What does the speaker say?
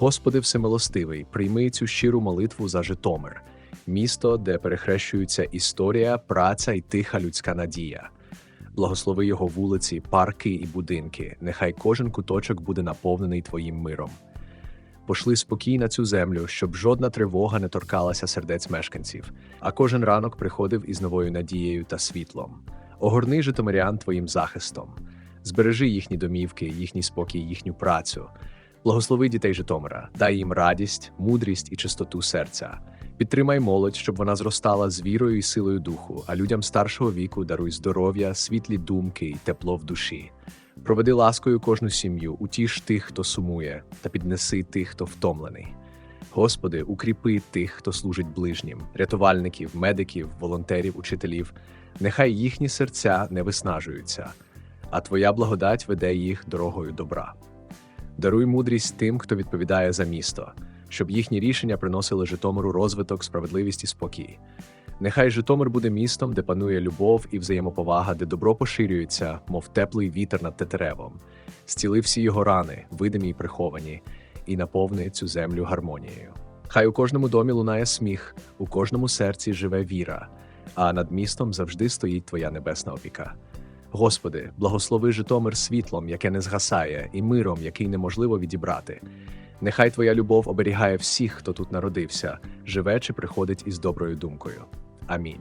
Господи Всемилостивий, прийми цю щиру молитву за Житомир, місто, де перехрещуються історія, праця і тиха людська надія. Благослови його вулиці, парки і будинки. Нехай кожен куточок буде наповнений Твоїм миром. Пошли спокій на цю землю, щоб жодна тривога не торкалася сердець мешканців, а кожен ранок приходив із новою надією та світлом. Огорни житомирян Твоїм захистом, збережи їхні домівки, їхній спокій, їхню працю. Благослови дітей Житомира, дай їм радість, мудрість і чистоту серця. Підтримай молодь, щоб вона зростала з вірою і силою духу, а людям старшого віку даруй здоров'я, світлі думки і тепло в душі. Проведи ласкою кожну сім'ю, утіш тих, хто сумує, та піднеси тих, хто втомлений. Господи, укріпи тих, хто служить ближнім, рятувальників, медиків, волонтерів, учителів. Нехай їхні серця не виснажуються, а Твоя благодать веде їх дорогою добра. Даруй мудрість тим, хто відповідає за місто, щоб їхні рішення приносили Житомиру розвиток, справедливість і спокій. Нехай Житомир буде містом, де панує любов і взаємоповага, де добро поширюється, мов теплий вітер над тетеревом. Зціли всі його рани, видимі й приховані, і наповни цю землю гармонією. Хай у кожному домі лунає сміх, у кожному серці живе віра, а над містом завжди стоїть Твоя небесна опіка. Господи, благослови Житомир світлом, яке не згасає, і миром, який неможливо відібрати. Нехай Твоя любов оберігає всіх, хто тут народився, живе чи приходить із доброю думкою. Амінь.